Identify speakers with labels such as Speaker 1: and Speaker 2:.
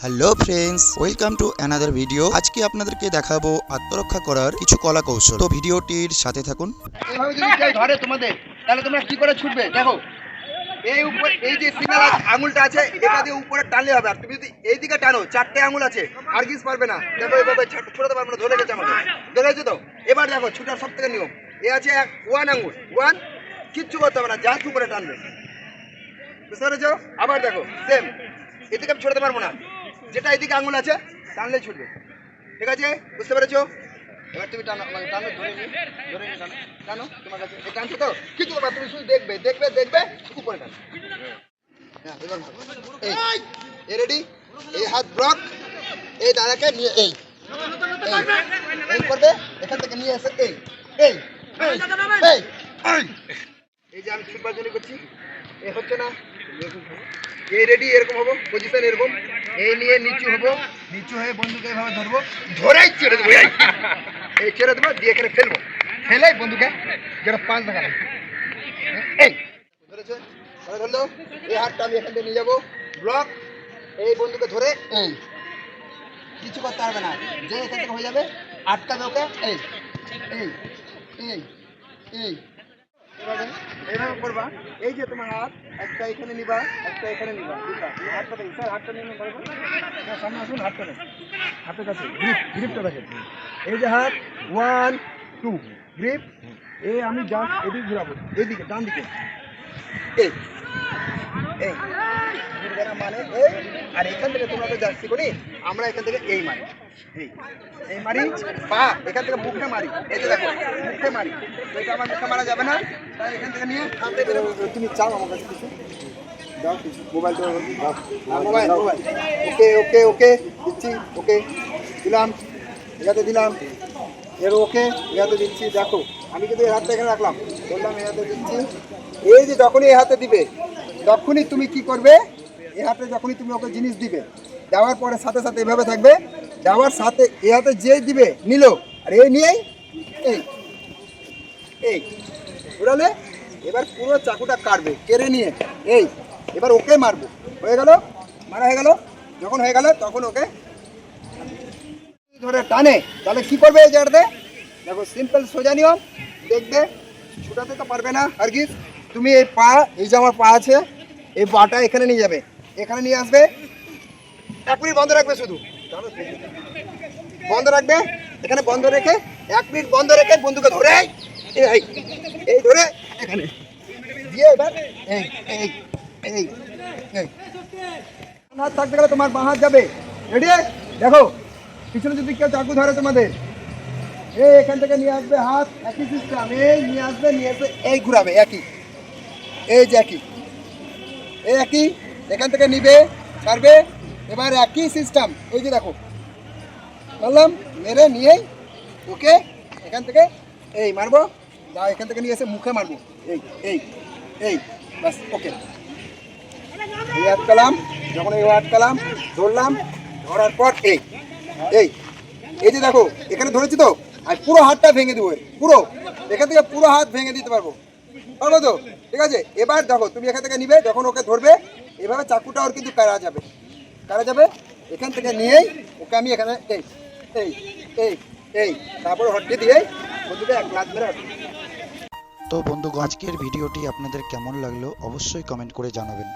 Speaker 1: Hello friends welcome to another video আজকে আপনাদেরকে দেখাবো আত্মরক্ষা করার কিছু কলা কৌশল। তো ভিডিওটির সাথে থাকুন।
Speaker 2: ধরে তোমাদের, তাহলে তোমরা কি করে ছুটবে? দেখো, এই উপর, এই যে সিঙ্গেল আঙুলটা আছে, এটা দিয়ে উপরে টানলে হবে। আর তুমি যদি এই দিকে টানো, চারটে আঙুল আছে আর কিছু পারবে না। দেখো এইভাবে ছোট- পারবে না, ধরে গেছে আমাকে। ধরে তো? এবার দেখো, ছুটার সব থেকে নিয়ম। এ আছে এক, ওয়ান আঙুল। ওয়ান, কিচ্ছু করতে হবে না তু করে টানবে। বুঝতে পেরেছ? আবার দেখো সেম এদিকে আমি ছড়াতে পারব না। যেটা এদিকে আঙুল আছে, টানলে ছুটবে। ঠিক আছে? বুঝতে পেরেছ? এবার তুমি টানো মানে টানো, ধরে নিয়ে, ধরে টানো। টানো তোমার কাছে। এই টানছো তো? কিছু? ব্যাপার তুমি শুধু দেখবে দেখবে দেখবে, উপরে টানো। হ্যাঁ এবার। এই এই রেডি এই হাত ব্লক এই দাদাকে নিয়ে, এই। এই করবে? এখান থেকে নিয়ে এসে এই এই এই এই। এই যে আমি ছুটবার জন্য করছি, এ হচ্ছে না এই রেডি এরকম হব পজিশন এরকম। এই নিয়ে নিচু হব। নিচু হয়ে বন্ধুকে এইভাবে ধরবো। ধরেই ছেড়ে দেবো, এই। এই ছেড়ে দেবো, দিয়ে এখানে ফেলব। ফেলে বন্ধুকে যেটা পাঁচ টাকা এই। ধরেছে? ধরলো এই হাতটা আমি এখান থেকে নিয়ে যাব। ব্লক। এই বন্ধুকে ধরে, এই। কিছু করতে পারবে না। যে এখান থেকে হয়ে যাবে, আটকাবে ওকে। এই। এই। এই। এই। এভাবে করবা। এই যে তোমার হাত, একটা এখানে নিবা, একটা এখানে নিবা। হাতটা দেখি। স্যার, হাতটা নিয়ে নেবেন সামনে আসুন, হাতটা দেখুন। হাতের কাছে। গ্রিপ গ্রিপটা দেখেন। এই যে হাত ওয়ান টু গ্রিপ এই আমি জাস্ট এদিকে ঘুরাবো। এদিকে, ডান দিকে। এই। এই। মানে এই। আর এখান থেকে তোমরা তো যাচ্ছি করি, আমরা এখান থেকে এই মারি এই এই মারি পা এখান থেকে মুখে মারি। এই যে দেখো মুখে মারি। তো এটা আমার মুখে মারা যাবে না। তাই এখান থেকে নিয়ে হাতে বেরো। তুমি চাও আমার কাছে কিছু? দাও কিছু। মোবাইলটা দাও। হ্যাঁ, মোবাইল মোবাইল। ওকে ওকে ওকে। দিচ্ছি ওকে। দিলাম। দিলাম। এর ওকে এটাতে দিচ্ছি। দেখো আমি কিন্তু এই হাতটা এখানে রাখলাম। বললাম এই হাতে দিচ্ছি। এই যে যখনই এই হাতে দিবে তখনই তুমি কি করবে? এই হাতে যখনই তুমি ওকে জিনিস দিবে দেওয়ার পরে সাথে সাথে এভাবে থাকবে দেওয়ার সাথে এ হাতে যে দিবে, নিল। আর এই নিয়েই এই এই, ঘুরালে এবার পুরো চাকুটা কাটবে, কেড়ে নিয়ে। এই, এবার ওকে মারবো। হয়ে গেল? মারা হয়ে গেল? যখন হয়ে গেল, তখন ওকে ধরে টানে। তাহলে কি করবে এই জায়গাটাতে? দেখো সিম্পল সোজা নিয়ম। দেখবে, ছোটাতে তো পারবে না আর কি তুমি এই পা, এই যে আমার পা আছে, এই পাটা এখানে নিয়ে যাবে। এখানে নিয়ে আসবে। এক মিনিট বন্ধ রাখবে শুধু। বন্ধ রাখবে? এখানে বন্ধ রেখে এক মিনিট বন্ধ রেখে বন্ধুকে ধরে এই এই, ধরে এখানে। দিয়ে এবার এই এই এই হাত থাকতে গেলে তোমার বাঁ হাত যাবে। রেডি দেখো পিছনে যদি কেউ চাকু ধরে তোমাদের এই এখান থেকে নিয়ে আসবে হাত একই সিস্টেম এই নিয়ে আসবে নিয়ে এসে এই ঘুরাবে একই। এই যে একই। এই একই এখান থেকে নিবে ছাড়বে এবার একই সিস্টেম ওই যে দেখো, বললাম, মেরে নিয়েই ওকে এখান থেকে এই মারবো, যা এখান থেকে নিয়ে এসে মুখে মারবো। এই এই এই বাস ওকে। এই আটকালাম, যখন এই আটকালাম, ধরলাম, ধরার পর এই এই এই যে দেখো, এখানে ধরেছি তো, আর পুরো হাতটা ভেঙে দেবো, পুরো, এখান থেকে পুরো হাত ভেঙে দিতে পারব। পারব তো? ঠিক আছে? এবার দেখো, তুমি এখান থেকে নিবে, যখন ওকে ধরবে, এভাবে চাকুটা ওর কিন্তু কারা যাবে। কারা যাবে? এখান থেকে নিয়েই ওকে আমি এখানে এই এই এই এই, তারপর হটকে দিয়ে বন্ধুকে এক লাখ মেরে
Speaker 1: তো বন্ধু, আজকের ভিডিওটি আপনাদের কেমন লাগল অবশ্যই কমেন্ট করে জানাবেন।